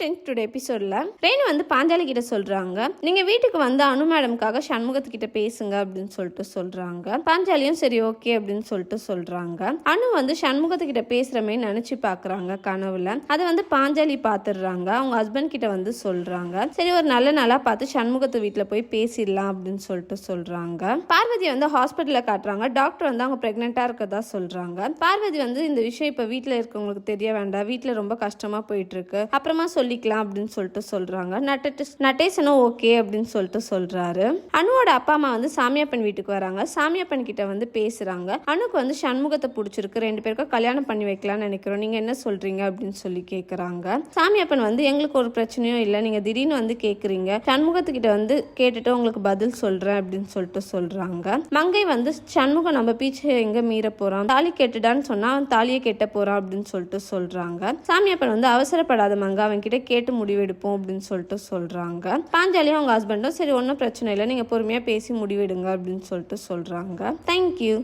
Friends today எபிசோடில் ரேணு வந்து பாஞ்சாலி கிட்ட சொல்கிறாங்க நீங்கள் வீட்டுக்கு வந்து அனு மேடம்காக சண்முகத்துக்கிட்ட பேசுங்க அப்படின்னு சொல்லிட்டு சொல்கிறாங்க பாஞ்சாலியும் சரி ஓகே அப்படின்னு சொல்லிட்டு சொல்கிறாங்க அனு வந்து சண்முகத்துக்கிட்ட பேசுகிறமே நினச்சி பார்க்குறாங்க கனவுல. அதை வந்து பாஞ்சாலி பார்த்துடுறாங்க அவங்க ஹஸ்பண்ட் கிட்ட வந்து சொல்கிறாங்க சரி ஒரு நல்ல நாளாக பார்த்து சண்முகத்து வீட்டில் போய் பேசிடலாம் அப்படின்னு சொல்லிட்டு சொல்கிறாங்க பார்வதி வந்து ஹாஸ்பிட்டலில் காட்டுறாங்க. டாக்டர் வந்து அவங்க ப்ரெக்னெண்ட்டாக இருக்கதா சொல்கிறாங்க பார்வதி வந்து இந்த விஷயம் இப்போ வீட்டில் இருக்கவங்களுக்கு தெரிய வேண்டாம். வீட்டில் ரொம்ப கஷ்டமாக போயிட்டுருக்கு அப்புறமா சொல்லி சொல்லிக்கலாம் அப்படின்னு சொல்லிட்டு சொல்கிறாங்க நட்டு நட்டேசனும் ஓகே அப்படின்னு சொல்லிட்டு சொல்கிறாரு அனுவோட அப்பா அம்மா வந்து சாமியப்பன் வீட்டுக்கு வராங்க. சாமியப்பன் கிட்ட வந்து பேசுகிறாங்க அனுக்கு வந்து சண்முகத்தை பிடிச்சிருக்கு. ரெண்டு பேருக்கும் கல்யாணம் பண்ணி வைக்கலாம்னு நினைக்கிறோம். நீங்கள் என்ன சொல்கிறீங்க அப்படின்னு சொல்லி கேட்குறாங்க சாமியப்பன் வந்து எங்களுக்கு ஒரு பிரச்சனையும் இல்லை. நீங்கள் திடீர்னு வந்து கேட்குறீங்க சண்முகத்துக்கிட்ட வந்து கேட்டுட்டு உங்களுக்கு பதில் சொல்கிறேன் அப்படின்னு சொல்லிட்டு சொல்கிறாங்க மங்கை வந்து சண்முகம் நம்ம பீச்சை எங்கே மீற போகிறான் தாலி கேட்டுடான்னு சொன்னால் அவன் தாலியை கெட்ட போகிறான் அப்படின்னு சொல்லிட்டு சொல்கிறாங்க சாமியப்பன் வந்து அவசரப்படாத மங்கை அவன் கிட்ட கேட்டு முடிவெடுப்போம் அப்படின்னு சொல்லிட்டு சொல்கிறாங்க பாஞ்சாலியும் அவங்க ஹஸ்பண்டும் சரி ஒன்றும் பிரச்சனை இல்லை. நீங்கள் பொறுமையாக பேசி முடிவெடுங்க அப்படின்னு சொல்லிட்டு சொல்கிறாங்க தேங்க்யூ